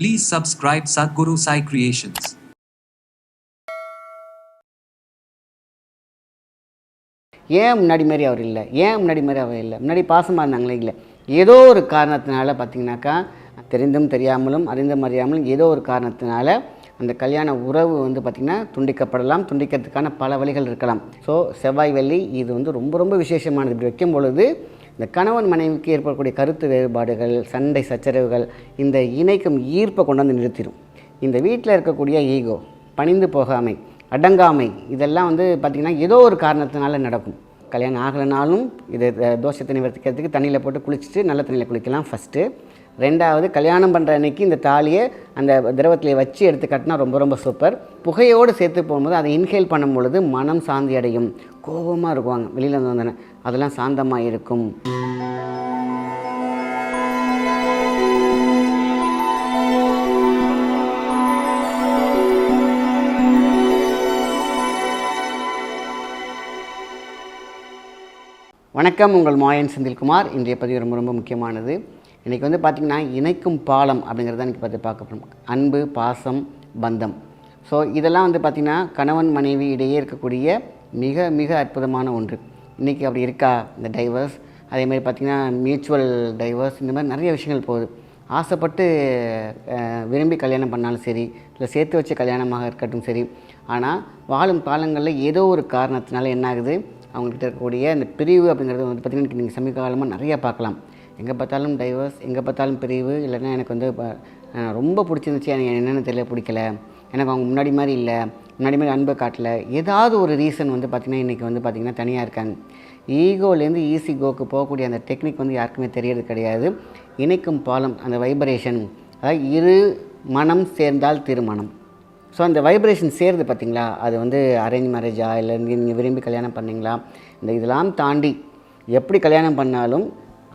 Please subscribe Sadhguru Sai Creations. ஏன் முன்னாடி மாதிரி அவர் இல்லை? ஏன் முன்னாடி மாதிரி அவர் இல்லை? முன்னாடி பாசமாக இருந்தாங்களே? இல்லை. ஏதோ ஒரு காரணத்தினால பார்த்தீங்கன்னாக்கா தெரிந்தும் தெரியாமலும் அறிந்தும் அறியாமலும் ஏதோ ஒரு காரணத்தினால அந்த கல்யாண உறவு வந்து பார்த்திங்கன்னா துண்டிக்கப்படலாம். துண்டிக்கிறதுக்கான பல வழிகள் இருக்கலாம். ஸோ செவ்வாய் வெள்ளி இது வந்து ரொம்ப ரொம்ப விசேஷமானது. இப்படி வைக்கும் பொழுது இந்த கணவன் மனைவிக்கு ஏற்படக்கூடிய கருத்து வேறுபாடுகள் சண்டை சச்சரவுகள் இந்த இணைக்கும் ஈர்ப்பை கொண்டு வந்து நிறுத்திடும். இந்த வீட்டில் இருக்கக்கூடிய ஈகோ பணிந்து போகாமை அடங்காமை இதெல்லாம் வந்து பார்த்திங்கன்னா ஏதோ ஒரு காரணத்தினால நடக்கும். கல்யாணம் ஆகலைனாலும் இதை தோஷத்தை நிவர்த்திக்கிறதுக்கு தண்ணியில் போட்டு குளிச்சுட்டு நல்ல தண்ணியில் குளிக்கலாம் ஃபஸ்ட்டு ரெண்டாவது கல்யாணம் பண்ணுற அன்னைக்கு இந்த தாலியை அந்த திரவத்தில் வச்சு எடுத்து கட்டினா ரொம்ப ரொம்ப சூப்பர். புகையோடு சேர்த்து போகும்போது அதை இன்ஹேல் பண்ணும் பொழுது மனம் சாந்தி அடையும். கோபமாக இருக்குவாங்க வெளியில் வந்து வந்தோடனே அதெல்லாம் சாந்தமாக இருக்கும். வணக்கம் உங்கள் மாயன் செந்தில்குமார். இன்றைய பதிவு ரொம்ப ரொம்ப முக்கியமானது. இன்றைக்கி வந்து பார்த்திங்கன்னா இணைக்கும் பாலம் அப்படிங்கிறத இன்றைக்கி பார்த்து பார்க்க போகிறோம் அன்பு பாசம் பந்தம். ஸோ இதெல்லாம் வந்து பார்த்திங்கன்னா கணவன் மனைவி இடையே இருக்கக்கூடிய மிக மிக அற்புதமான ஒன்று. இன்றைக்கி அப்படி இருக்கா? இந்த டைவர்ஸ் அதேமாதிரி பார்த்திங்கன்னா மியூச்சுவல் டைவர்ஸ் இந்த மாதிரி நிறைய விஷயங்கள் போகுது. ஆசைப்பட்டு விரும்பி கல்யாணம் பண்ணாலும் சரி இல்லை சேர்த்து வச்ச கல்யாணமாக இருக்கட்டும் சரி ஆனால் வாழும் காலங்களில் ஏதோ ஒரு காரணத்தினால என்ன ஆகுது? அவங்கக்கிட்ட இருக்கக்கூடிய அந்த பிரிவு அப்படிங்கிறது வந்து பார்த்திங்கன்னா நீங்கள் சமீப காலமாக நிறையா பார்க்கலாம். எங்கே பார்த்தாலும் டைவர்ஸ் எங்கே பார்த்தாலும் பிரிவு இல்லைன்னா எனக்கு வந்து இப்போ, ரொம்ப பிடிச்சிருந்துச்சு. எனக்கு என்னென்னு தெரியல பிடிக்கல. எனக்கு அவங்க முன்னாடி மாதிரி இல்லை. முன்னாடி மாதிரி அன்பை காட்டல. ஏதாவது ஒரு ரீசன் வந்து பார்த்திங்கன்னா இன்றைக்கி வந்து பார்த்திங்கன்னா தனியாக இருக்காங்க ஈகோலேருந்து ஈஸி கோக்கு போகக்கூடிய அந்த டெக்னிக் வந்து யாருக்குமே தெரியறது கிடையாது. இணைக்கும் பாலம் அந்த வைப்ரேஷன் அதாவது இரு மனம் சேர்ந்தால் திருமணம். ஸோ அந்த வைப்ரேஷன் சேருது பார்த்திங்களா? அது வந்து அரேஞ்ச் மேரேஜா இல்லை நீங்கள் விரும்பி கல்யாணம் பண்ணீங்களா? இந்த இதெல்லாம் தாண்டி எப்படி கல்யாணம் பண்ணாலும்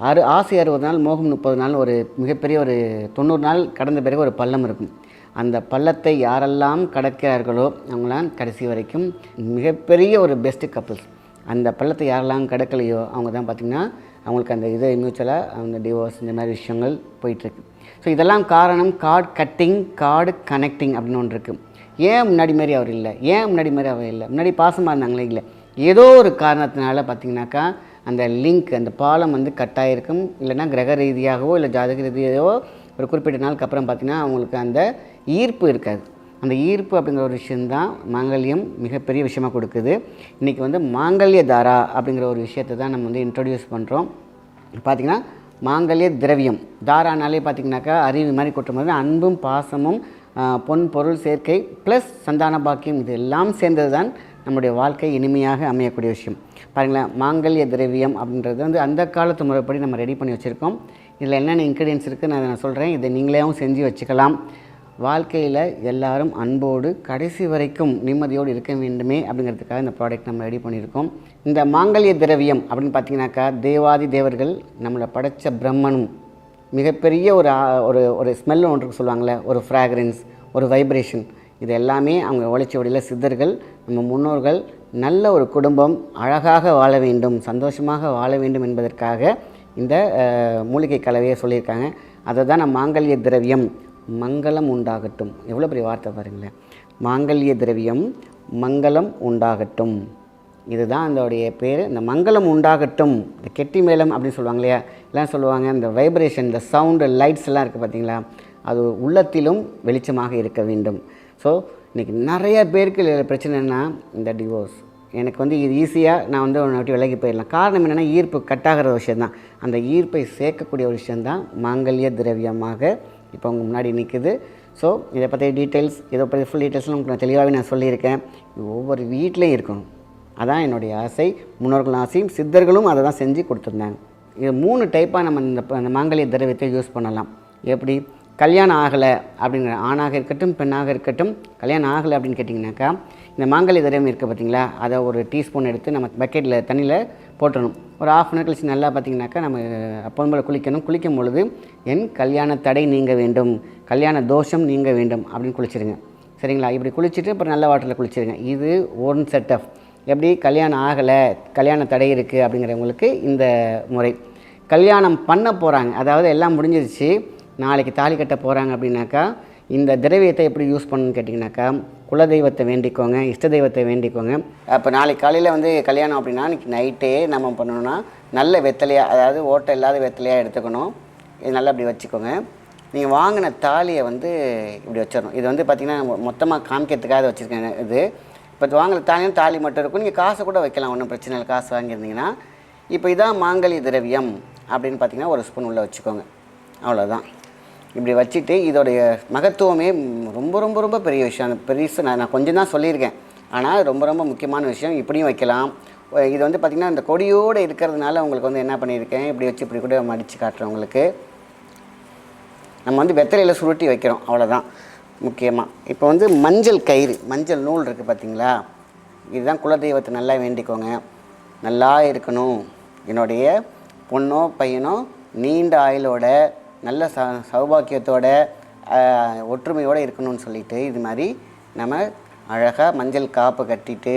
ஆறு ஆசை அறுபது நாள் மோகம் முப்பது நாள் ஒரு மிகப்பெரிய ஒரு தொண்ணூறு நாள் கடந்த பிறகு ஒரு பள்ளம் இருக்கும். அந்த பள்ளத்தை யாரெல்லாம் கடக்கிறார்களோ அவங்களாம் கடைசி வரைக்கும் மிகப்பெரிய ஒரு பெஸ்ட்டு கப்புள்ஸ் அந்த பள்ளத்தை யாரெல்லாம் கிடக்கலையோ அவங்க தான் பார்த்திங்கன்னா அவங்களுக்கு அந்த இது மியூச்சுவலாக அந்த டிவோர்ஸ் இந்த மாதிரி விஷயங்கள் போயிட்டுருக்கு. ஸோ இதெல்லாம் காரணம் கார்டு கட்டிங் கார்டு கனெக்டிங் அப்படின்னு ஒன்று இருக்குது ஏன் முன்னாடி மாதிரி அவர் இல்லை? ஏன் முன்னாடி மாதிரி அவர் இல்லை? முன்னாடி பாசமாக இருந்தாங்களே இல்லை? ஏதோ ஒரு காரணத்தினால பார்த்தீங்கன்னாக்கா அந்த லிங்க் அந்த பாலம் வந்து கட்டாயிருக்கும் இல்லைன்னா கிரக ரீதியாகவோ இல்லை ஜாதக ரீதியாகவோ ஒரு குறிப்பிட்ட நாளுக்கு அப்புறம் பார்த்திங்கன்னா அவங்களுக்கு அந்த ஈர்ப்பு இருக்காது. அந்த ஈர்ப்பு அப்படிங்கிற ஒரு விஷயந்தான் மாங்கல்யம் மிகப்பெரிய விஷயமாக கொடுக்குது. இன்றைக்கி வந்து மாங்கல்ய தாரா அப்படிங்கிற ஒரு விஷயத்தை தான் நம்ம வந்து இன்ட்ரடியூஸ் பண்ணுறோம் பார்த்திங்கன்னா மாங்கல்ய திரவியம். தாரானாலே பார்த்திங்கனாக்கா அருவி மாதிரி கொட்டும் போது அன்பும் பாசமும் பொன் பொருள் சேர்க்கை ப்ளஸ் சந்தான பாக்கியம் இது எல்லாம் சேர்ந்தது தான் நம்முடைய வாழ்க்கை இனிமையாக அமையக்கூடிய விஷயம். பாருங்களேன் மாங்கல்ய திரவியம் அப்படின்றது வந்து அந்த காலத்து முறைப்படி நம்ம ரெடி பண்ணி வச்சுருக்கோம். இதில் என்னென்ன இன்க்ரீடியன்ஸ் இருக்குது நான் நான் சொல்கிறேன் இதை நீங்களேவும் செஞ்சு வச்சுக்கலாம். வாழ்க்கையில் எல்லாரும் அன்போடு கடைசி வரைக்கும் நிம்மதியோடு இருக்க வேண்டுமே அப்படிங்கிறதுக்காக இந்த ப்ராடக்ட் நம்ம ரெடி பண்ணியிருக்கோம். இந்த மாங்கல்ய திரவியம் அப்படின்னு பார்த்தீங்கன்னாக்கா தேவாதி தேவர்கள் நம்மளை படைச்ச பிரம்மனும் மிகப்பெரிய ஒரு ஒரு ஒரு ஸ்மெல் ஒன்று சொல்லுவாங்களே சொல்லுவாங்கள்ல ஒரு ஃப்ராக்ரன்ஸ் ஒரு வைப்ரேஷன் இது எல்லாமே அவங்க உழைச்ச வழியில் சித்தர்கள் நம்ம முன்னோர்கள் நல்ல ஒரு குடும்பம் அழகாக வாழ வேண்டும் சந்தோஷமாக வாழ வேண்டும் என்பதற்காக இந்த மூலிகை கலவையை சொல்லியிருக்காங்க. அதை தான் நம்ம மாங்கல்ய திரவியம் மங்களம் உண்டாகட்டும். எவ்வளோ பெரிய வார்த்தை பாருங்களேன். மாங்கல்ய திரவியம் மங்களம் உண்டாகட்டும். இதுதான் அதோடைய பேர். இந்த மங்களம் உண்டாகட்டும் இந்த கெட்டி மேளம் அப்படின்னு சொல்லுவாங்க இல்லையா? எல்லாம் சொல்லுவாங்க. இந்த வைப்ரேஷன் இந்த சவுண்டு லைட்ஸ் எல்லாம் இருக்குது பார்த்தீங்களா அது உள்ளத்திலும் வெளிச்சமாக இருக்க வேண்டும். ஸோ இன்றைக்கி நிறைய பேருக்கு பிரச்சனை என்ன இந்த டிவோர்ஸ் எனக்கு வந்து இது ஈஸியாக நான் வந்து உன்னை விட்டு விலகி போயிடலாம். காரணம் என்னென்னா ஈர்ப்பு கட்டாகிற விஷயந்தான் அந்த ஈர்ப்பை சேர்க்கக்கூடிய ஒரு விஷயந்தான் மாங்கல்ய திரவியமாக இப்போ உங்கள் முன்னாடி நிற்குது ஸோ இதை பற்றி டீட்டெயில்ஸ் இதை பற்றி ஃபுல் டீட்டெயில்ஸ்லாம் உங்களுக்கு நான் தெளிவாகவே நான் சொல்லியிருக்கேன். இது ஒவ்வொரு வீட்லேயும் இருக்கணும். அதான் என்னுடைய ஆசை. முன்னோர்கள் ஆசையும் சித்தர்களும் அதை தான் செஞ்சு கொடுத்துருந்தாங்க. இது மூணு டைப்பாக நம்ம இந்த இந்த மாங்கல்ய திரவியத்தை யூஸ் பண்ணலாம். எப்படி? கல்யாணம் ஆகலை அப்படிங்கிற ஆணாக இருக்கட்டும் பெண்ணாக இருக்கட்டும் கல்யாணம் ஆகலை அப்படின்னு கேட்டிங்கனாக்கா இந்த மாங்கல்ய திரவியம் இருக்குது பார்த்தீங்களா? அதை ஒரு டீஸ்பூன் எடுத்து நம்ம பக்கெட்டில் தண்ணியில் போட்டணும் ஒரு ஆஃப் அன் ஹவர் கழிச்சு நல்லா பார்த்தீங்கன்னாக்கா நம்ம அப்போது குளிக்கணும். குளிக்கும் பொழுது என் கல்யாண தடை நீங்க வேண்டும். கல்யாண தோஷம் நீங்க வேண்டும். அப்படின்னு குளிச்சிருங்க. சரிங்களா? இப்படி குளிச்சுட்டு அப்புறம் நல்ல வாட்டரில் குளிச்சிருங்க. இது ஒன் செட் ஆஃப் எப்படி? கல்யாணம் ஆகலை கல்யாண தடை இருக்குது அப்படிங்கிறவங்களுக்கு இந்த முறை. கல்யாணம் பண்ண போகிறாங்க அதாவது எல்லாம் முடிஞ்சிருச்சு. நாளைக்கு தாலி கட்ட போகிறாங்க அப்படின்னாக்கா இந்த திரவியத்தை எப்படி யூஸ் பண்ணணும்னு கேட்டிங்கனாக்கா குலதெய்வத்தை வேண்டிக்கோங்க இஷ்ட தெய்வத்தை வேண்டிக்கோங்க. அப்போ நாளைக்கு காலையில் வந்து கல்யாணம் அப்படின்னா இன்றைக்கி நைட்டே நம்ம பண்ணணும்னா நல்ல வெத்தலையாக அதாவது ஓட்டை இல்லாத வெத்தலையாக எடுத்துக்கணும். இது நல்லா அப்படி வச்சுக்கோங்க. நீங்கள் வாங்கின தாலியை வந்து இப்படி வச்சிடணும். இது வந்து பார்த்திங்கன்னா மொத்தமாக காமிக்கிறதுக்காக வச்சுருக்கேன் இது. இப்போ வாங்கின தாலியும் தாலி மட்டும் இருக்கும். நீங்கள் காசை கூட வைக்கலாம் ஒன்றும் பிரச்சனை இல்லை. காசு வாங்கியிருந்தீங்கன்னா இப்போ இதான் மாங்கல்ய திரவியம் அப்படின்னு பார்த்தீங்கன்னா ஒரு ஸ்பூன் உள்ளே வச்சுக்கோங்க. அவ்வளோதான் இப்படி வச்சுட்டு இதோடைய மகத்துவமே ரொம்ப ரொம்ப ரொம்ப பெரிய விஷயம். அந்த பெருசு நான் நான் கொஞ்சம் தான் சொல்லியிருக்கேன். ஆனால் ரொம்ப ரொம்ப முக்கியமான விஷயம். இப்படியும் வைக்கலாம். இது வந்து பார்த்திங்கன்னா இந்த கொடியோடு இருக்கிறதுனால உங்களுக்கு வந்து என்ன பண்ணியிருக்கேன்? இப்படி வச்சு இப்படி கூட மடித்து காட்டுறேன் உங்களுக்கு. நம்ம வந்து வெத்தலையில் சுருட்டி வைக்கிறோம். அவ்வளோதான் முக்கியமாக இப்போ வந்து மஞ்சள் கயிறு மஞ்சள் நூல் இருக்குது பார்த்திங்களா இதுதான் குலதெய்வத்தை நல்லா வேண்டிக்கோங்க. நல்லா இருக்கணும். என்னுடைய பொண்ணோ பையனோ நீண்ட ஆயுளோட நல்ல ச சௌபாக்கியத்தோட ஒற்றுமையோடு இருக்கணும்னு சொல்லிட்டு இது மாதிரி நம்ம அழகாக மஞ்சள் காப்பு கட்டிட்டு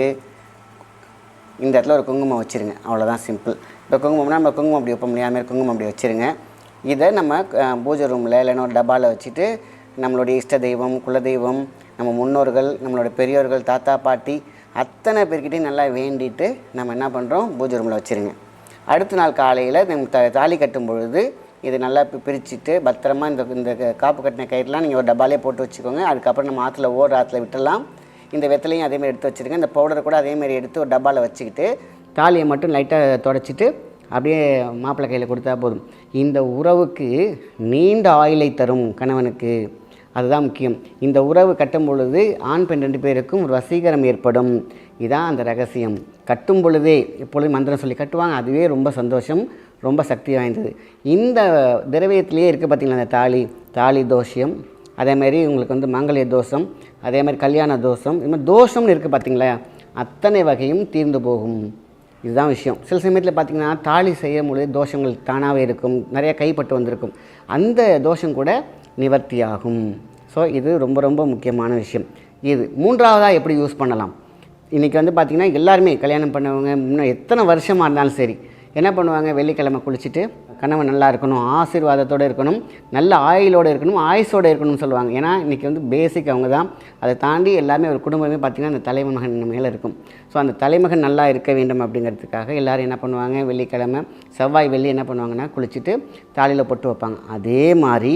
இந்த இடத்துல ஒரு குங்குமம் வச்சுருங்க. அவ்வளோதான் சிம்பிள் இப்போ குங்குமம்னா நம்ம குங்குமம் அப்படி வைப்போம் இல்லையா? மாதிரி குங்குமம் அப்படி வச்சுருங்க. இதை நம்ம பூஜை ரூமில் இல்லைன்னா ஒரு டப்பாவில் வச்சுட்டு நம்மளுடைய இஷ்ட தெய்வம் குலதெய்வம் நம்ம முன்னோர்கள் நம்மளோட பெரியோர்கள் தாத்தா பாட்டி அத்தனை பேர்கிட்டையும் நல்லா வேண்டிட்டு நம்ம என்ன பண்ணுறோம் பூஜை ரூமில் வச்சுருங்க. அடுத்த நாள் காலையில் நம்ம த தாலி கட்டும் பொழுது இது நல்லா பிரிச்சுட்டு பத்திரமா இந்த இந்த காப்பு கட்டின கயிறுலாம் நீங்கள் ஒரு டப்பாலே போட்டு வச்சுக்கோங்க. அதுக்கப்புறம் நம்ம ஆற்றுல ஓடுற ஆற்றுல விட்டுடலாம். இந்த வெத்தலையும் அதேமாதிரி எடுத்து வச்சுருங்க. இந்த பவுடரை கூட அதேமாதிரி எடுத்து ஒரு டப்பாவில் வச்சுக்கிட்டு தாலியை மட்டும் லைட்டாக தொடச்சிட்டு அப்படியே மாப்பிள்ளை கையில் கொடுத்தா போதும். இந்த உறவுக்கு நீண்ட ஆயுளை தரும் கணவனுக்கு. அதுதான் முக்கியம். இந்த உறவு கட்டும் பொழுது ஆண் பெண் ரெண்டு பேருக்கும் ஒரு வசீகரம் ஏற்படும். இதான் அந்த ரகசியம். கட்டும் பொழுதே எப்பொழுதும் மந்திரம் சொல்லி கட்டுவாங்க. அதுவே ரொம்ப சந்தோஷம். ரொம்ப சக்தி வாய்ந்தது. இந்த திரவியத்திலேயே இருக்குது பார்த்தீங்களா அந்த தாலி தாலி தோஷியம் அதேமாதிரி உங்களுக்கு வந்து மாங்கல்ய தோஷம். அதே மாதிரி கல்யாண தோஷம். இது மாதிரி தோஷம்னு இருக்குது பார்த்தீங்களா? அத்தனை வகையும் தீர்ந்து போகும். இதுதான் விஷயம். சில சமயத்தில் பார்த்தீங்கன்னா தாலி செய்யும் பொழுது தோஷங்கள் தானாகவே இருக்கும். நிறைய கைப்பட்டு வந்திருக்கும். அந்த தோஷம் கூட நிவர்த்தியாகும் ஸோ இது ரொம்ப ரொம்ப முக்கியமான விஷயம். இது மூன்றாவதாக எப்படி யூஸ் பண்ணலாம்? இன்றைக்கி வந்து பார்த்திங்கன்னா எல்லாருமே கல்யாணம் பண்ணவங்க முன்னே எத்தனை வருஷமாக இருந்தாலும் சரி என்ன பண்ணுவாங்க? வெள்ளிக்கிழமை குளிச்சுட்டு கணவன் நல்லா இருக்கணும் ஆசீர்வாதத்தோடு இருக்கணும் நல்ல ஆயிலோடு இருக்கணும் ஆயுசோடு இருக்கணும்னு சொல்லுவாங்க. ஏன்னா இன்றைக்கி வந்து பேசிக் அவங்க தான். அதை தாண்டி எல்லாமே ஒரு குடும்பமே பார்த்திங்கன்னா அந்த தலைமகன் மேலே இருக்கும். ஸோ அந்த தலைமகன் நல்லா இருக்க வேண்டும் அப்படிங்கிறதுக்காக எல்லோரும் என்ன பண்ணுவாங்க? வெள்ளிக்கிழமை செவ்வாய் வெள்ளி என்ன பண்ணுவாங்கன்னா குளிச்சுட்டு தாலியில் போட்டு வைப்பாங்க. அதே மாதிரி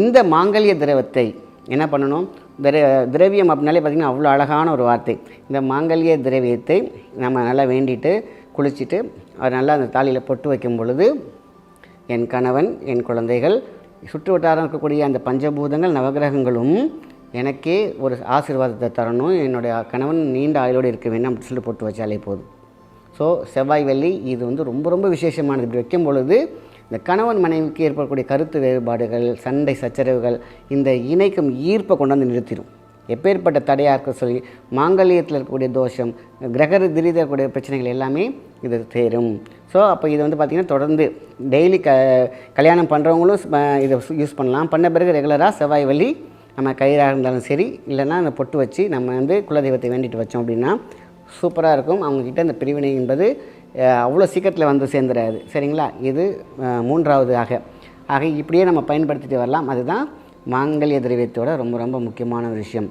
இந்த மாங்கல்ய திரவத்தை என்ன பண்ணணும்? திர திரவியம் அப்படின்னாலே பார்த்திங்கன்னா அவ்வளோ அழகான ஒரு வார்த்தை. இந்த மாங்கல்ய திரவியத்தை நம்ம நல்லா வேண்டிட்டு குளிச்சுட்டு அது நல்லா அந்த தாலியில் பொட்டு வைக்கும் பொழுது என் கணவன் என் குழந்தைகள் சுற்று வட்டாரம் இருக்கக்கூடிய அந்த பஞ்சபூதங்கள் நவகிரகங்களும் எனக்கே ஒரு ஆசீர்வாதத்தை தரணும். என்னுடைய கணவன் நீண்ட ஆயுளோடு இருக்க வேண்டும் அப்படின்னு சொல்லிட்டு போட்டு வச்சாலே போதும். ஸோ செவ்வாய் வெள்ளி இது வந்து ரொம்ப ரொம்ப விசேஷமானது. இப்படி வைக்கும் பொழுது இந்த கணவன் மனைவிக்கு ஏற்படக்கூடிய கருத்து வேறுபாடுகள் சண்டை சச்சரவுகள் இந்த இணைக்கும் ஈர்ப்பை கொண்டு வந்து நிறுத்திடும் எப்பேற்பட்ட தடையாக இருக்க சொல்லி மாங்கல்யத்தில் இருக்கக்கூடிய தோஷம் கிரக ரீதியில் இருக்கக்கூடிய பிரச்சனைகள் எல்லாமே இது தேரும் ஸோ அப்போ இது வந்து பார்த்திங்கன்னா தொடர்ந்து டெய்லி க கல்யாணம் பண்ணுறவங்களும் இதை யூஸ் பண்ணலாம். பண்ண பிறகு ரெகுலராக செவ்வாய் வழி நம்ம கயிறாக இருந்தாலும் சரி இல்லைன்னா அந்த பொட்டு வச்சு நம்ம வந்து குலதெய்வத்தை வேண்டிட்டு வச்சோம் அப்படின்னா சூப்பராக இருக்கும். அவங்கக்கிட்ட அந்த பிரிவினை என்பது அவ்வளோ சீக்கிரத்தில் வந்து சேர்ந்துடாது சரிங்களா? இது மூன்றாவது ஆக ஆக இப்படியே நம்ம பயன்படுத்திட்டு வரலாம். அதுதான் மாங்கல்ய திரவியத்தோட ரொம்ப ரொம்ப முக்கியமான ஒரு விஷயம்.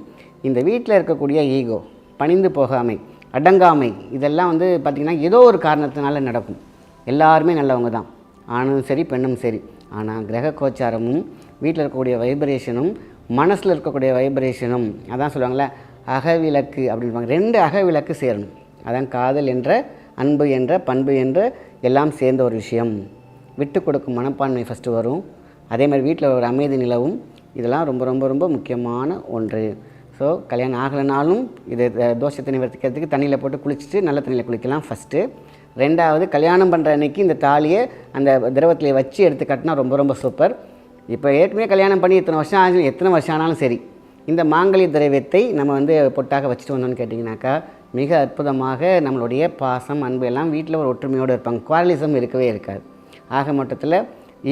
இந்த வீட்டில் இருக்கக்கூடிய ஈகோ பணிந்து போகாமை அடங்காமை இதெல்லாம் வந்து பார்த்திங்கன்னா ஏதோ ஒரு காரணத்தினால நடக்கும். எல்லாருமே நல்லவங்க தான். ஆணும் சரி பெண்ணும் சரி. ஆனால் கிரக கோச்சாரமும் வீட்டில் இருக்கக்கூடிய வைப்ரேஷனும் மனசில் இருக்கக்கூடிய வைப்ரேஷனும் அதான் சொல்லுவாங்கள்ல அகவிளக்கு அப்படின்பாங்க ரெண்டு அகவிளக்கு சேரணும். அதான் காதல் என்ற அன்பு என்ற பண்பு என்ற எல்லாம் சேர்ந்த ஒரு விஷயம். விட்டு கொடுக்கும் மனப்பான்மை ஃபஸ்ட்டு வரும். அதே மாதிரி வீட்டில் ஒரு அமைதி நிலவும். இதெல்லாம் ரொம்ப ரொம்ப ரொம்ப முக்கியமான ஒன்று. ஸோ கல்யாணம் ஆகலைனாலும் இது தோஷத்தை நிவர்த்திக்கிறதுக்கு தண்ணியில் போட்டு குளிச்சுட்டு நல்ல தண்ணியில் குளிக்கலாம் ஃபஸ்ட்டு ரெண்டாவது கல்யாணம் பண்ணுற அன்னைக்கு இந்த தாலியை அந்த திரவத்தில் வச்சு எடுத்து கட்டினா ரொம்ப ரொம்ப சூப்பர் இப்போ ஏற்கனவே கல்யாணம் பண்ணி இத்தனை வருஷம் ஆகும் எத்தனை வருஷம் ஆனாலும் சரி இந்த மாங்கலி திரவியத்தை நம்ம வந்து பொட்டாக வச்சுட்டு வந்தோம்னு கேட்டிங்கனாக்கா மிக அற்புதமாக நம்மளுடைய பாசம் அன்பு எல்லாம் வீட்டில் ஒரு ஒற்றுமையோடு இருப்பாங்க. குவாரலிசம் இருக்கவே இருக்காது. ஆக மொத்தத்தில்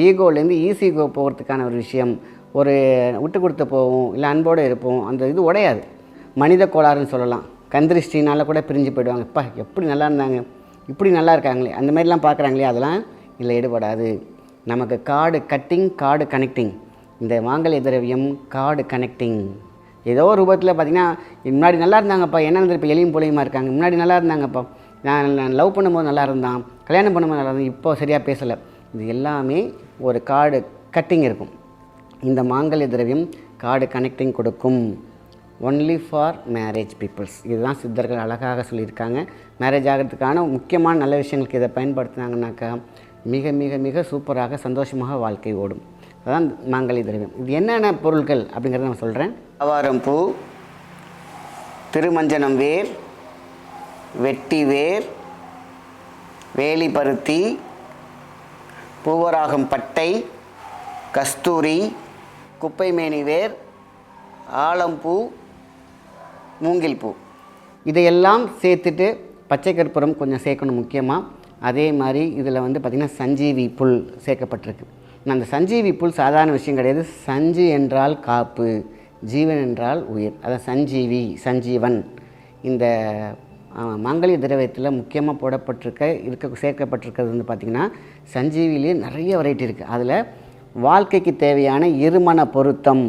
ஈகோலேருந்து ஈஸிகோ போகிறதுக்கான ஒரு விஷயம் ஒரு விட்டு கொடுத்து போவோம் இல்லை அன்போடு இருப்போம் அந்த இது உடையாது. மனித கோளாறுன்னு சொல்லலாம். கந்திருஷ்டினால் கூட பிரிஞ்சு போயிடுவாங்க. இப்போ எப்படி நல்லா இருந்தாங்க? இப்படி நல்லா இருக்காங்களே. அந்த மாதிரிலாம் பார்க்குறாங்களே அதெல்லாம் இல்லை ஈடுபடாது. நமக்கு காடு கட்டிங் காடு கனெக்டிங் இந்த மாங்கல்ய திரவியம் கார்டு கனெக்டிங் ஏதோ ரூபத்தில் பார்த்தீங்கன்னா முன்னாடி நல்லா இருந்தாங்கப்பா. என்ன இப்போ எளியும் போலியுமா இருக்காங்க? முன்னாடி நல்லா இருந்தாங்கப்பா. நான் நான் லவ் பண்ணும்போது நல்லா இருந்தான். கல்யாணம் பண்ணும்போது நல்லா இருந்தேன். இப்போ சரியாக பேசலை. இது எல்லாமே ஒரு காடு கட்டிங் இருக்கும். இந்த மாங்கல்ய திரவியம் கார்டு கனெக்டிங் கொடுக்கும். ஒன்லி ஃபார் மேரேஜ் பீப்புள்ஸ் இதுதான் சித்தர்கள் அழகாக சொல்லியிருக்காங்க. மேரேஜ் ஆகிறதுக்கான முக்கியமான நல்ல விஷயங்களுக்கு இதை பயன்படுத்தினாங்கனாக்கா மிக மிக மிக சூப்பராக சந்தோஷமாக வாழ்க்கை ஓடும். அதான் மாங்கலி திரவியம். இது என்னென்ன பொருட்கள் அப்படிங்கிறத நான் சொல்கிறேன் அவாரம் பூ திருமஞ்சனம் வேர் வெட்டி வேர் வேலி பருத்தி பூவராகம் பட்டை கஸ்தூரி குப்பைமேனி வேர் ஆலம்பூ மூங்கில் பூ இதையெல்லாம் சேர்த்துட்டு பச்சை கற்பூரம் கொஞ்சம் சேர்க்கணும் முக்கியமாக அதே மாதிரி இதில் வந்து பார்த்திங்கன்னா சஞ்சீவி புல் சேர்க்கப்பட்டிருக்கு. நான் அந்த சஞ்சீவி புல் சாதாரண விஷயம் கிடையாது. சஞ்சு என்றால் காப்பு ஜீவன் என்றால் உயிர். அதான் சஞ்சீவி சஞ்சீவன். இந்த ஆ, மாங்கல்ய திரவியத்தில் முக்கியமாக போடப்பட்டிருக்க இருக்க சேர்க்கப்பட்டிருக்கிறது வந்து பார்த்திங்கன்னா சஞ்சீவிலேயே நிறைய வெரைட்டி இருக்குது அதில் வாழ்க்கைக்கு தேவையான இருமண பொருத்தம்.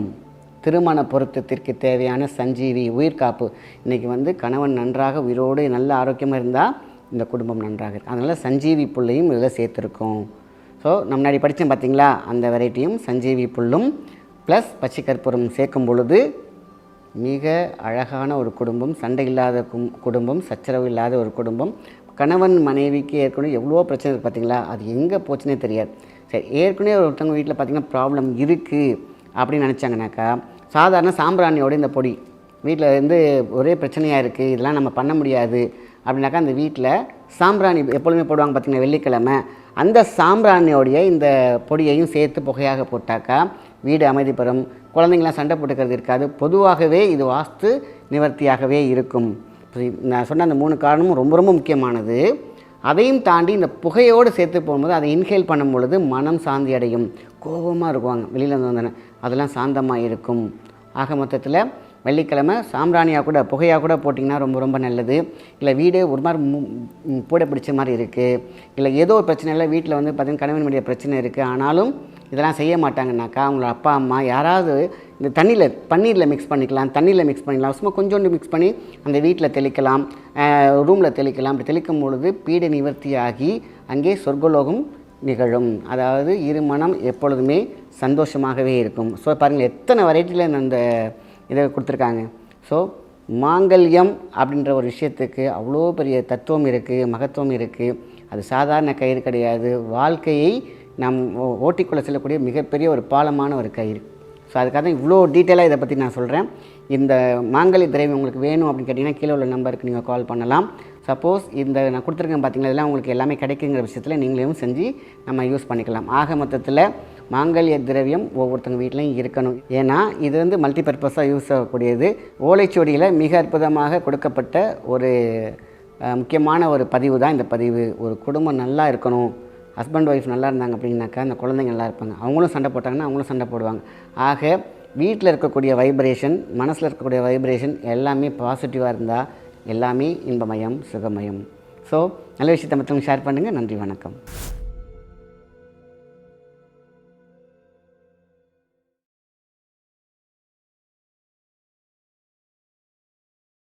திருமண பொருத்தத்திற்கு தேவையான சஞ்சீவி உயிர்காப்பு இன்றைக்கி வந்து கணவன் நன்றாக உயிரோடு நல்ல ஆரோக்கியமாக இருந்தால் இந்த குடும்பம் நன்றாக இருக்குது அதனால் சஞ்சீவி புல்லையும் இதில் சேர்த்துருக்கோம். ஸோ நம்ம முன்னாடி படித்தோம் பார்த்தீங்களா அந்த வெரைட்டியும் சஞ்சீவி புல்லும் ப்ளஸ் பச்சை கற்பூரம் சேர்க்கும் பொழுது மிக அழகான ஒரு குடும்பம் சண்டை இல்லாத குடும்பம் சச்சரவு இல்லாத ஒரு குடும்பம். கணவன் மனைவிக்கு ஏற்கனவே எவ்வளோ பிரச்சனை இருக்குது பார்த்தீங்களா அது எங்கே போச்சுன்னே தெரியாது. சரி ஏற்கனவே ஒருத்தவங்க வீட்டில் பார்த்தீங்கன்னா ப்ராப்ளம் இருக்குது அப்படின்னு நினச்சாங்கனாக்கா சாதாரண சாம்பிராணியோட இந்த பொடி வீட்டில் இருந்து ஒரே பிரச்சனையாக இருக்குது இதெல்லாம் நம்ம பண்ண முடியாது அப்படின்னாக்கா அந்த வீட்டில் சாம்பிராணி எப்பொழுதுமே போடுவாங்க பார்த்தீங்கன்னா வெள்ளிக்கிழமை. அந்த சாம்பிராணியோடைய இந்த பொடியையும் சேர்த்து புகையாக போட்டாக்கா வீடு அமைதி பெறும். குழந்தைங்களாம் சண்டை போட்டுக்கிறது இருக்காது. பொதுவாகவே இது வாஸ்து நிவர்த்தியாகவே இருக்கும். நான் சொன்ன அந்த மூணு காரணமும் ரொம்ப ரொம்ப முக்கியமானது. அதையும் தாண்டி இந்த புகையோடு சேர்த்து போகும்போது அதை இன்ஹேல் பண்ணும் பொழுது மனம் சாந்தி அடையும். கோபமாக இருக்குவாங்க. வெளியில் வந்து வந்தோடனே அதெல்லாம் சாந்தமாக இருக்கும். ஆக மொத்தத்தில் வெள்ளிக்கிழமை சாம்பிராணியாக கூட புகையாக கூட போட்டிங்கன்னா ரொம்ப ரொம்ப நல்லது. இல்லை வீடு ஒரு மாதிரி மு- பூடை பிடிச்ச மாதிரி இருக்குது இல்லை ஏதோ ஒரு பிரச்சனை இல்லை வீட்டில் வந்து பார்த்திங்கன்னா கணவன் பிரச்சனை இருக்குது ஆனாலும் இதெல்லாம் செய்ய மாட்டாங்கனாக்கா அவங்களோட அப்பா அம்மா யாராவது இந்த தண்ணியில் பன்னீரில் மிக்ஸ் பண்ணிக்கலாம் தண்ணியில் மிக்ஸ் பண்ணிக்கலாம். சும்மா கொஞ்சோண்டு மிக்ஸ் பண்ணி அந்த வீட்டில் தெளிக்கலாம் ரூமில் தெளிக்கலாம். அப்படி தெளிக்கும் பொழுது பீட நிவர்த்தியாகி அங்கே சொர்க்கலோகம் நிகழும். அதாவது இருமணம் எப்பொழுதுமே சந்தோஷமாகவே இருக்கும். ஸோ பாருங்கள் எத்தனை வெரைட்டியில் அந்த இதை கொடுத்துருக்காங்க. ஸோ மாங்கல்யம் அப்படின்ற ஒரு விஷயத்துக்கு அவ்வளோ பெரிய தத்துவம் இருக்குது மகத்துவம் இருக்குது அது சாதாரண கயிறு கிடையாது. வாழ்க்கையை நாம் ஓ- ஓட்டிக்கொள்ள செல்லக்கூடிய மிகப்பெரிய ஒரு பாலமான ஒரு கயிறு. ஸோ அதுக்காக தான் இவ்வளோ டீட்டெயிலாக இதை பற்றி நான் சொல்கிறேன் இந்த மாங்கலி திரவியம் உங்களுக்கு வேணும் அப்படின்னு கேட்டிங்கன்னா கீழே உள்ள நம்பருக்கு நீங்கள் கால் பண்ணலாம். சப்போஸ் இந்த நான் கொடுத்துருக்கேன் பார்த்தீங்களா இதெல்லாம் உங்களுக்கு எல்லாமே கிடைக்குங்கிற விஷயத்தில் நீங்களும் செஞ்சு நம்ம யூஸ் பண்ணிக்கலாம். ஆக மொத்தத்தில் மாங்கல்ய திரவியம் ஒவ்வொருத்தங்க வீட்லையும் இருக்கணும். ஏன்னா இது வந்து மல்டி பர்பஸாக யூஸ் ஆகக்கூடியது. ஓலைச்சுவடியில் மிக அற்புதமாக கொடுக்கப்பட்ட ஒரு முக்கியமான ஒரு பதிவு தான் இந்த பதிவு. ஒரு குடும்பம் நல்லா இருக்கணும். ஹஸ்பண்ட் ஒய்ஃப் நல்லா இருந்தாங்க அப்படின்னாக்கா அந்த குழந்தைங்க நல்லா இருப்பாங்க. அவங்களும் சண்டை போட்டாங்கன்னா அவங்களும் சண்டை போடுவாங்க. ஆக வீட்டில் இருக்கக்கூடிய வைப்ரேஷன் மனசில் இருக்கக்கூடிய வைப்ரேஷன் எல்லாமே பாசிட்டிவாக இருந்தால் எல்லாமே இன்பமயம் சுகமயம். ஸோ நல்ல விஷயத்தை மற்றவங்க ஷேர் பண்ணுங்கள் நன்றி வணக்கம்.